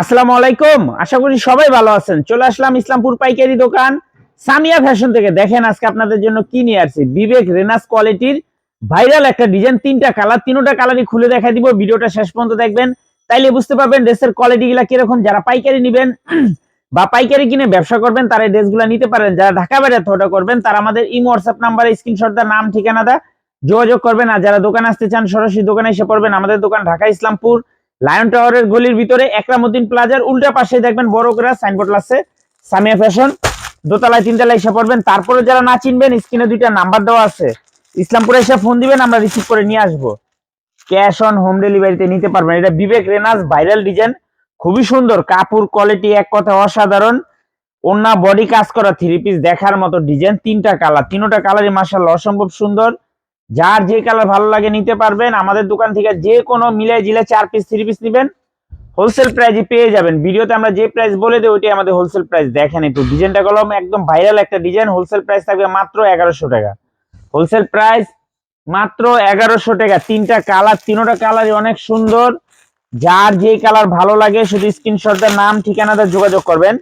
আসসালামু আলাইকুম। আশা করি সবাই ভালো আছেন। চলে আসলাম ইসলামপুর পাইকারি দোকান। সামিয়া ফ্যাশন থেকে দেখেন আজকে আপনাদের জন্য কি নিয়ে আসছি। বিবেক রেনাস কোয়ালিটির ভাইরাল একটা ডিজাইন, তিনটা কালার, তিনটা কালারই খুলে দেখা দিব। ভিডিওটা শেষ পর্যন্ত দেখবেন। তাইলে বুঝতে পারবেন ড্রেসের কোয়ালিটি গুলা কীরকম। যারা পাইকারি নেবেন বা পাইকারি কিনে ব্যবসা করবেন, তারা ড্রেসগুলো নিতে পারেন। যারা ঢাকা বাইরে অর্ডার করবেন, তারা আমাদের ইমো, হোয়াটসঅ্যাপ নাম্বারে স্ক্রিনশট দা নাম, ঠিকানা দা যোগাযোগ করবেন। আর যারা দোকানে আসতে চান, সরাসরি দোকানে এসে পড়বেন। আমাদের দোকান ঢাকা ইসলামপুর। লায়ন টাওয়ারের গলির ভিতরে একরামুদ্দিন প্লাজার উল্টা পাশে দেখবেন বড় করে সাইনবোর্ড লাগছে সামিয়া ফ্যাশন দোতলায় তিনতলায় এসে পড়বেন। তারপরে যারা না চিনবেন, স্ক্রিনে দুইটা নাম্বার দেওয়া আছে। ইসলামপুরে এসে ফোন দিবেন, আমরা রিসিভ করে নিয়ে আসব। ক্যাশ অন হোম ডেলিভারিতে নিতে পারবেন। এটা বিবেক রেনাস ভাইরাল ডিজাইন খুবই সুন্দর। কাপড় কোয়ালিটি এক কথা অসাধারণ। অন্য বডি কাজ করা থ্রি পিস দেখার মতো ডিজাইন তিনটা কালার তিনটা কালারই মাসাল্লাহ অসম্ভব সুন্দর। যার যে কালার ভালো লাগে নিতে পারবেন, আমাদের দোকান থেকে যে কোনো মিলে জিলে চার পিস থ্রি পিস নেবেন। হোলসেল প্রাইজে পেয়ে যাবেন। ভিডিওতে আমরা যে প্রাইস বলে দিই ওইটাই আমাদের হোলসেল প্রাইস দেখেন একটু ডিজাইনটা কলম একদম ভাইরাল একটা ডিজাইন হোলসেল প্রাইস থাকবে মাত্র এগারোশো টাকা। হোলসেল প্রাইস মাত্র এগারোশো টাকা। তিনটা কালার তিনটা কালারই অনেক সুন্দর। যার যে কালার ভালো লাগে, শুধু স্ক্রিনশটের নাম ঠিকানাটা যোগাযোগ করবেন।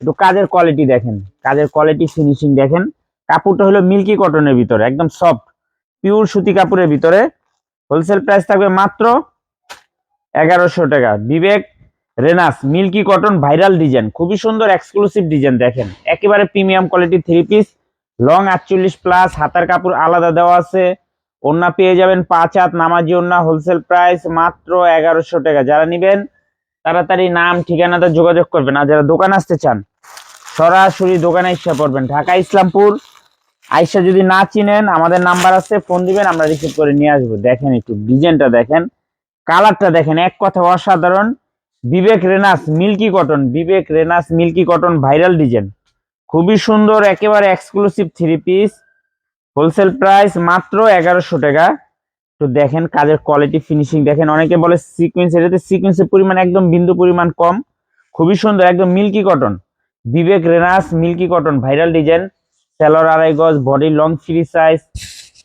একটু কাজের কোয়ালিটি দেখেন। কাজের কোয়ালিটি ফিনিশিং দেখেন। কাপড়টা হলো মিল্কি কটনের ভিতরে, একদম সফট পিওর সুতি কাপড়ের ভিতরে। হোলসেল প্রাইস থাকবে মাত্র এগারোশো টাকা। বিবেক, রেনাস, মিল্কি কটন, ভাইরাল ডিজাইন। খুবই সুন্দর এক্সক্লুসিভ ডিজাইন, দেখেন। একেবারে premium quality three piece long আটচল্লিশ প্লাস হাতার কাপড় আলাদা দেওয়া আছে। ওন্না পেয়ে যাবেন পাঁচ হাত নামাজি ওন্না হোলসেল প্রাইস মাত্র এগারোশো টাকা। যারা নেবেন, তাড়াতাড়ি নাম ঠিকানাটা যোগাযোগ করবেন। আর যারা দোকান আসতে চান, সরাসরি দোকানে এসে পড়বেন। ঢাকা, ইসলামপুর। আইসা যদি না চিনেন, আমাদের নাম্বার আছে, ফোন দিবেন, আমরা রিসিভ করে নিয়ে আসব। দেখেন একটু ডিজাইনটা দেখেন। কালারটা দেখেন, এক কথা অসাধারণ। বিবেক রেনাস মিল্কি কটন, বিবেক রেনাস মিল্কি কটন ভাইরাল ডিজাইন। খুবই সুন্দর, একেবারে exclusive three piece wholesale price মাত্র এগারোশো টাকা। তো দেখেন কাজের কোয়ালিটি ফিনিশিং দেখেন, অনেকে বলে সিকুয়েন্স এটাতে সিকুয়েন্সের পরিমাণ একদম বিন্দু পরিমাণ কম। খুবই সুন্দর, একদম মিল্কি কটন। বিবেক রেনাস মিল্কি কটন ভাইরাল ডিজাইন। সেলর আড়াই গজ বডি লং ফ্রি সাইজ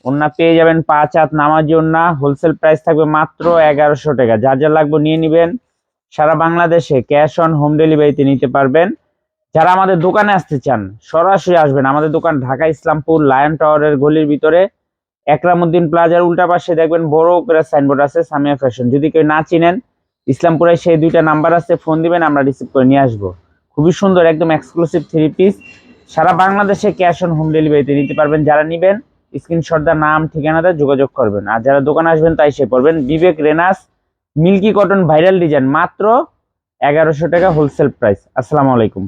ওন্না পেয়ে যাবেন পাঁচ হাত নামাজি ওন্না হোলসেল প্রাইস থাকবে মাত্র এগারোশো টাকা। যা যা লাগবে নিয়ে নেবেন। সারা বাংলাদেশে ক্যাশ অন হোম ডেলিভারিতে নিতে পারবেন। যারা আমাদের দোকানে আসতে চান, সরাসরি আসবেন। আমাদের দোকান ঢাকা ইসলামপুর লায়ন টাওয়ারের গলির ভিতরে। একরামুদ্দিন প্লাজার উল্টা পাশে দেখবেন বড় করে সাইনবোর্ড আছে, সামিয়া ফ্যাশন যদি কেউ না চিনেন, ইসলামপুরে সেই দুইটা নাম্বার আছে। ফোন দিবেন, আমরা রিসিভ করে নিয়ে আসব। খুবই সুন্দর, একদম এক্সক্লুসিভ থ্রি পিস সারা বাংলাদেশে ক্যাশ অন হোম ডেলিভারিতে নিতে পারবেন। যারা নিবেন স্ক্রিনশটদার নাম, ঠিকানাতে যোগাযোগ করবেন। আর যারা দোকানে আসবেন, তাই সে পড়বেন বিবেক রেনাস মিল্কি কটন ভাইরাল ডিজাইন, মাত্র এগারোশো টাকা হোলসেল প্রাইস। আসসালামু আলাইকুম।